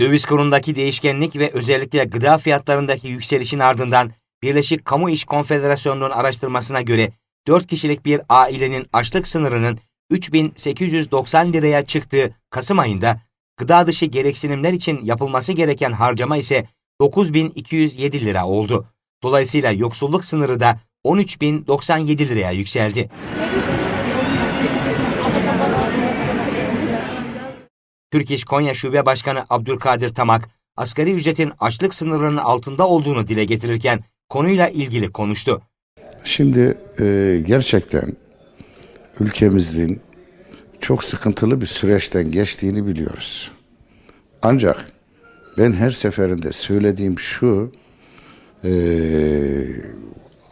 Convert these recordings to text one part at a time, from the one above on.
Döviz kurundaki değişkenlik ve özellikle gıda fiyatlarındaki yükselişin ardından Birleşik Kamu İş Konfederasyonu'nun araştırmasına göre 4 kişilik bir ailenin açlık sınırının 3890 liraya çıktığı Kasım ayında gıda dışı gereksinimler için yapılması gereken harcama ise 9207 lira oldu. Dolayısıyla yoksulluk sınırı da 13097 liraya yükseldi. Türk İş Konya Şube Başkanı Abdülkadir Tamak, asgari ücretin açlık sınırının altında olduğunu dile getirirken konuyla ilgili konuştu. Şimdi e, gerçekten ülkemizin çok sıkıntılı bir süreçten geçtiğini biliyoruz. Ancak ben her seferinde söylediğim şu, e,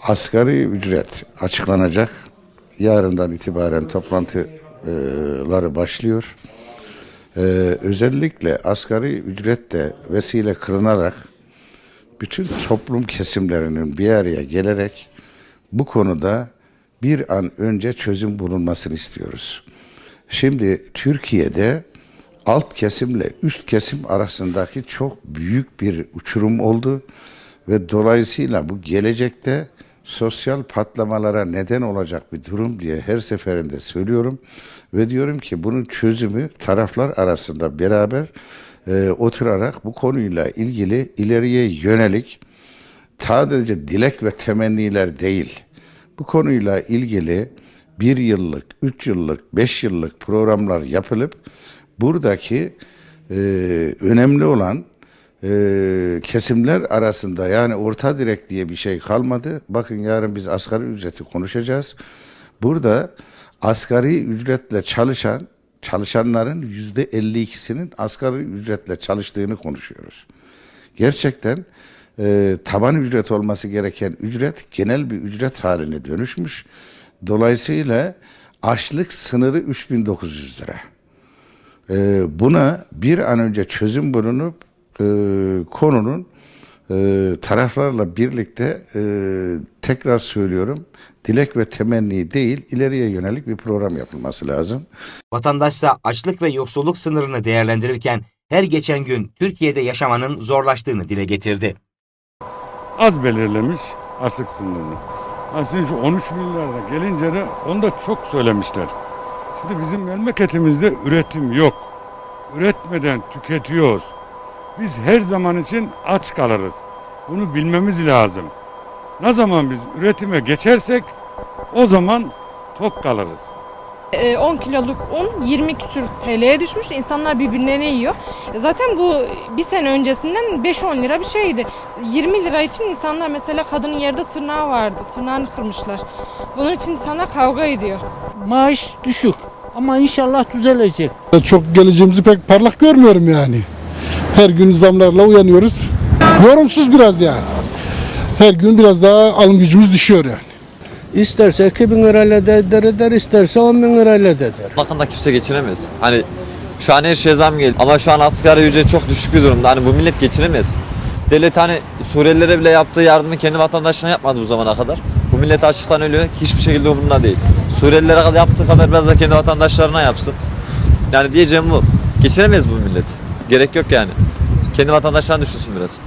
asgari ücret açıklanacak. Yarından itibaren toplantıları başlıyor. E, özellikle asgari ücret de vesile kılınarak bütün toplum kesimlerinin bir araya gelerek bu konuda bir an önce çözüm bulunmasını istiyoruz. Şimdi Türkiye'de alt kesimle üst kesim arasındaki çok büyük bir uçurum oldu ve dolayısıyla bu gelecekte sosyal patlamalara neden olacak bir durum diye her seferinde söylüyorum ve diyorum ki bunun çözümü taraflar arasında beraber e, oturarak bu konuyla ilgili ileriye yönelik sadece dilek ve temenniler değil, bu konuyla ilgili bir yıllık, üç yıllık, beş yıllık programlar yapılıp buradaki e, önemli olan e, kesimler arasında yani orta direk diye bir şey kalmadı. Bakın yarın biz asgari ücreti konuşacağız. Burada asgari ücretle çalışan çalışanların yüzde 52'sinin asgari ücretle çalıştığını konuşuyoruz. Gerçekten e, taban ücret olması gereken ücret genel bir ücret haline dönüşmüş. Dolayısıyla açlık sınırı 3900 lira. E, buna bir an önce çözüm bulunup e, konunun e, taraflarla birlikte e, tekrar söylüyorum dilek ve temenni değil ileriye yönelik bir program yapılması lazım. Vatandaşsa açlık ve yoksulluk sınırını değerlendirirken her geçen gün Türkiye'de yaşamanın zorlaştığını dile getirdi. az belirlemiş açlık sınırını. Aslında şu 13 milyarda gelince de onu da çok söylemişler. Şimdi bizim memleketimizde üretim yok. Üretmeden tüketiyoruz. Biz her zaman için aç kalırız. Bunu bilmemiz lazım. Ne zaman biz üretime geçersek o zaman tok kalırız. Ee, 10 kiloluk un 20 küsür TL'ye düşmüş. İnsanlar birbirlerine yiyor. E, Zaten bu bir sene öncesinden 5-10 lira bir şeydi. 20 lira için insanlar mesela kadının yerde tırnağı vardı. Tırnağını kırmışlar. Bunun için insanlar kavga ediyor. maaş düşük ama inşallah düzelecek. Çok geleceğimizi pek parlak görmüyorum yani. Her gün zamlarla uyanıyoruz. Yorumsuz biraz yani. Her gün biraz daha alım gücümüz düşüyor yani. İsterse 2000 lirayla da eder eder, isterse 10 bin lirayla da eder. Bakın da kimse geçinemez. Hani şu an her şeye zam geldi ama şu an asgari ücret çok düşük bir durumda. Hani bu millet geçinemez. Devlet hani Suriyelilere bile yaptığı yardımı kendi vatandaşlarına yapmadı bu zamana kadar. Bu millet açlıktan ölüyor. Hiçbir şekilde umurunda değil. Suriyelilere kadar yaptığı kadar biraz da kendi vatandaşlarına yapsın. Yani diyeceğim bu. Geçinemez bu millet. Gerek yok yani. Kendi vatandaşlarını düşünsün biraz.